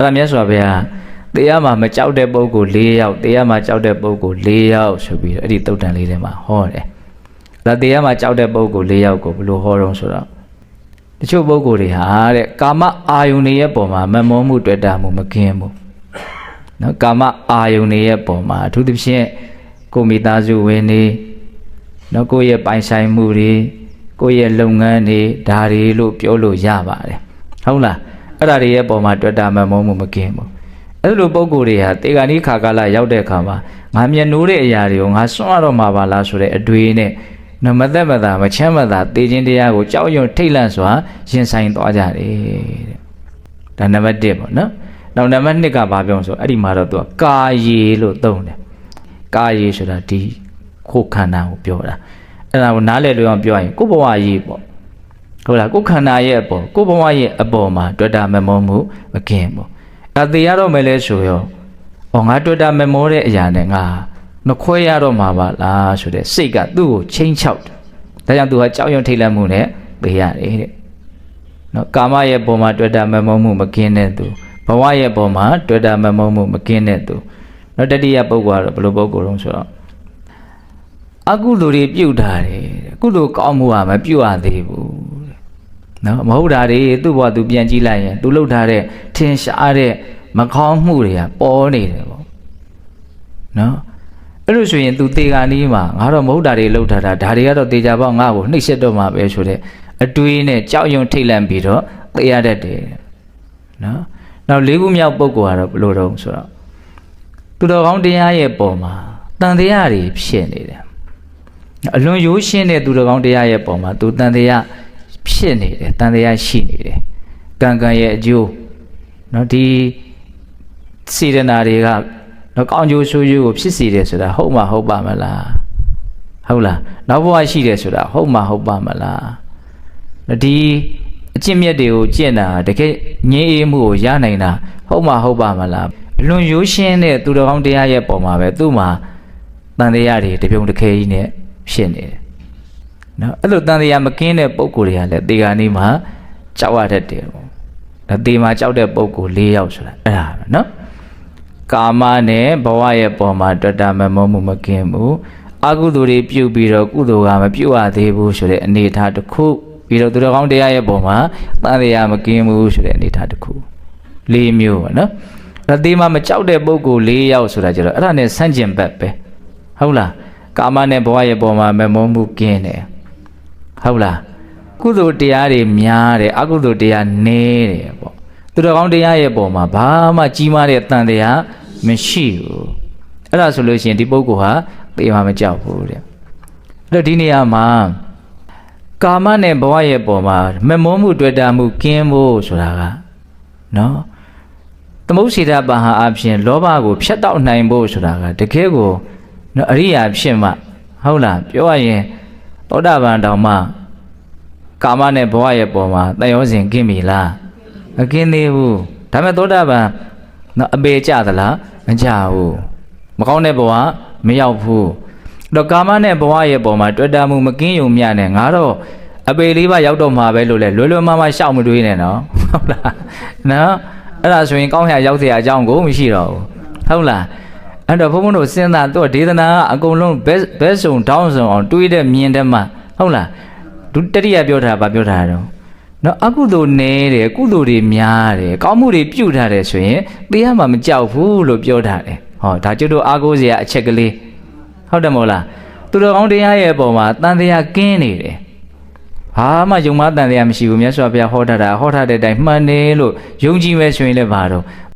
အဲ့ဒါမြတ်စွာဘုရားတရားမှာမကြောက်တဲ့ပုဂ္ဂိုလ်၄ယောက်တရားမှာကြောက်တဲ့ပုဂ္ဂိုလ်၄ယောက်ဆိုပြီးတော့အဲ့ဒီတုတ်တန်လေးထဲမှာဟောတယ်ဒါတရားမှာကြောက်တဲ့ပုဂ္ဂိုလ်၄ယောက်ကိုဘယ်လိုဟောတော့ဆိုတော့တချို့ပုဂ္ဂိုလ်တွေဟာတဲ့ကာမအာယုန်တွေရဲ့ပုံမှာမမောမှုတွေ့တာမှုမကင်းဘူးနော်ကာမအာယုန်တွေရဲ့ပုံမှာအထူးသဖြင့်ကိုယ်မိသားစုဝင်နေနော်ကိုယ့်ရဲ့ပိုင်ဆိုင်မှုတွေကိုယ့်ရဲ့လုပ်ငန်းတွေဒါတွေလို့ပြောလို့ရပါတယ်ဟုတ်လား အဲ့ဒါတွေရဲ့ပုံမှာတွေ့တာမမောမှုမကင်းဘူးအဲ့လိုပုံကိုယ်တွေဟာတေဂာနိခါကာလရောက်တဲ့အခါမှာငါမျက်နှိုးတဲ့အရာတွေကိုငါစွန့်ရတော့မှာပါလားဆိုတဲ့အတွေးနဲ့နမသက်မသာမချမ်းမသာတေခြင်းတရားကိုကြောက်ရွံ့ထိတ်လန့်စွာရင်ဆိုင်သွားကြတယ်တဲ့ဒါနံပါတ်1ပေါ့နော်နောက်နံပါတ်2ကဘာပြောလဲဆိုအဲ့ဒီမှာတော့သူကကာယေလို့သုံးတယ်ကာယေဆိုတာဒီကိုယ်ခန္ဓာကိုပြောတာအဲ့ဒါကိုနားလည်လို့အောင်ပြောရင်ကိုယ်ဘဝရေးပေါ့ ဟုတ်လားကိုယ်ခန္ဓာရဲ့အပေါ်ကိုယ်ဘဝရဲ့အပေါ်မှာတွေ့တာမမောမှုမကင်းဘူးအသေးရတော့မယ်လဲဆိုရောဩငါတွေ့တာမမောတဲ့အရာနဲ့ငါနှခွဲရတော့မှာပါလားဆိုတဲ့စိတ်ကသူ့ကိုချင်းချောက်တယ်ဒါကြောင့်သူကကြောက်ရွံ့ထိတ်လန့်မှုနဲ့ပေးရတယ်တဲ့နော်ကာမရဲ့ပုံမှာတွေ့တာမမောမှုမကင်းတဲ့သူဘဝရဲ့ပုံမှာတွေ့တာမမောမှုမကင်းတဲ့သူနော်တတိယပုဂ္ဂိုလ်ကတော့ဘယ်လိုပုဂ္ဂိုလ်တုံးဆိုတော့အကုသိုလ်တွေပြုတ်ထားတယ်တဲ့ကုသိုလ်ကောင်းမှုကမပြုတ်ရသေးဘူးတဲ့ နော်မဟုတ်တာတွေသူ့ဘဝသူပြန်ကြည့်လိုက်ရင်သူလှုပ်ထားတဲ့ထင်ရှားတဲ့မကောင်းမှုတွေကပေါ်နေတယ်ပေါ့နော်အဲ့လိုဆိုရင် तू တေဂာနီးမှာငါတော့မဟုတ်တာတွေလှုပ်ထားတာဒါတွေကတော့တေချာပေါ့ငါ့ကိုနှိပ်စက်တော့မှာပဲဆိုတဲ့အတွေးနဲ့ကြောက်ရွံ့ထိတ်လန့်ပြီးတော့သိရတတ်တယ်နော်နောက်လေးခုမြောက်ပုဂ္ဂိုလ်ကတော့ဘယ်လိုတုံးဆိုတော့သူတော်ကောင်းတရားရဲ့ပုံမှာတန်တရားတွေဖြစ်နေတယ်အလွန်ရိုးရှင်းတဲ့သူတော်ကောင်းတရားရဲ့ပုံမှာသူတန်တရား ဖြစ်နေတယ်တန်တရားရှိနေတယ်ကံကံရဲ့အကျိုးနော်ဒီစေတနာတွေကနော်ကောင်းကျိုးဆိုးကျိုးကိုဖြစ်စေတယ်ဆိုတာဟုတ်မှဟုတ်ပါမလားဟုတ်လားနောက်ဘဝရှိတယ်ဆိုတာဟုတ်မှဟုတ်ပါမလားနော်ဒီအကျင့်မြတ်တွေကိုကျင့်တာတကယ်ငြင်းအေးမှုကိုရနိုင်တာဟုတ်မှဟုတ်ပါမလားအလွန်ရိုးရှင်းတဲ့သူတော်ကောင်းတရားရဲ့ပုံမှာပဲသူ့မှာတန်တရားတွေတပြုံတစ်ခဲကြီးနဲ့ဖြစ်နေတယ် နော်အဲ့လိုတန်တရားမကင်းတဲ့ပုံကိုယ်တွေကလည်းတေဂာနေမှာကြောက်ရတတ်တယ်ပေါ့ဒါတေမှာကြောက်တဲ့ပုံကိုယ်၄ယောက်ဆိုတာအဲ့ဒါပဲနော်ကာမနဲ့ဘဝရဲ့ပုံမှာတွေ့တာမမောမှုမကင်းဘူးအကုသိုလ်တွေပြုတ်ပြီးတော့ကုသိုလ်ကမပြုတ်ရသေးဘူးဆိုတဲ့အနေအထားတစ်ခုပြီးတော့သူတော်ကောင်းတရားရဲ့ပုံမှာတန်တရားမကင်းဘူးဆိုတဲ့အနေအထားတစ်ခု၄မျိုးပေါ့နော်ဒါသေးမှမကြောက်တဲ့ပုံကို၄ယောက်ဆိုတာကြတော့အဲ့ဒါနဲ့ဆန့်ကျင်ဘက်ပဲဟုတ်လားကာမနဲ့ဘဝရဲ့ပုံမှာမမောမှုကင်းတယ် ဟုတ်လားကုသိုလ်တရားတွေများတယ်အကုသိုလ်တရားနည်းတယ်ပေါ့သူတော်ကောင်းတရားရဲ့ပုံမှာဘာမှကြီးမားတဲ့တန်တရားမရှိဘူးအဲ့ဒါဆိုလို့ရှိရင်ဒီပုဂ္ဂိုလ်ဟာသေမှာမကြောက်ဘူးတဲ့အဲ့တော့ဒီနေရာမှာကာမနဲ့ဘဝရဲ့ပုံမှာမမောမှုတွေ့တာမှုကင်းဖို့ဆိုတာကနော်သမုဒ္စေတပါဟာအဖြစ်လောဘကိုဖျက်တောက်နိုင်ဖို့ဆိုတာကတကယ်ကိုနော်အရိယာဖြစ်မှဟုတ်လားပြောရရင် သောတာပန်တောင်မှကာမနဲ့ဘဝရဲ့ပုံမှာတန်ရောစဉ်ကင်းပြီလားမကင်းသေးဘူးဒါပေမဲ့သောတာပန်နော်အပေကြသလားမကြဘူးမကောင်းတဲ့ဘဝမရောက်ဘူးတော့ကာမနဲ့ဘဝရဲ့ပုံမှာတွေ့တာမှုမကင်းယုံမြနဲ့ငါတော့အပေလေးပါရောက်တော့မှာပဲလို့လဲလွယ်လွယ်မမရှောက်မတွေးနဲ့နော်ဟုတ်လားနော်အဲ့ဒါဆိုရင်ကောင်းရရောက်เสียအကြောင်းကိုမရှိတော့ဘူးဟုတ်လား အဲ့တော့ဘုန်းဘုန်းတို့စဉ်းစားတော့ဒေသနာကအကုန်လုံးဘက်ဘက်ဆုံတောင်းဆုံအောင်တွေးတဲ့မြင်တဲ့မှာဟုတ်လားဒုတတိယပြောတာဗာပြောတာတော့နော်အကုသိုလ်နည်းတယ်ကုသိုလ်တွေများတယ်ကောင်းမှုတွေပြုထားတယ်ဆိုရင်တေးရမှာမကြောက်ဘူးလို့ပြောထားတယ်ဟောဒါကျွတ်တို့အားကိုးစရာအချက်ကလေးဟုတ်တယ်မို့လားသူတော်ကောင်းတရားရဲ့အပေါ်မှာတန်တရားကင်းနေတယ်ဘာမှယုံမတန်တရားမရှိဘူးမြတ်စွာဘုရားဟောထားတာဟောထားတဲ့အတိုင်းမှန်တယ်လို့ယုံကြည်မဲ့ဆိုရင်လည်းဘာတော့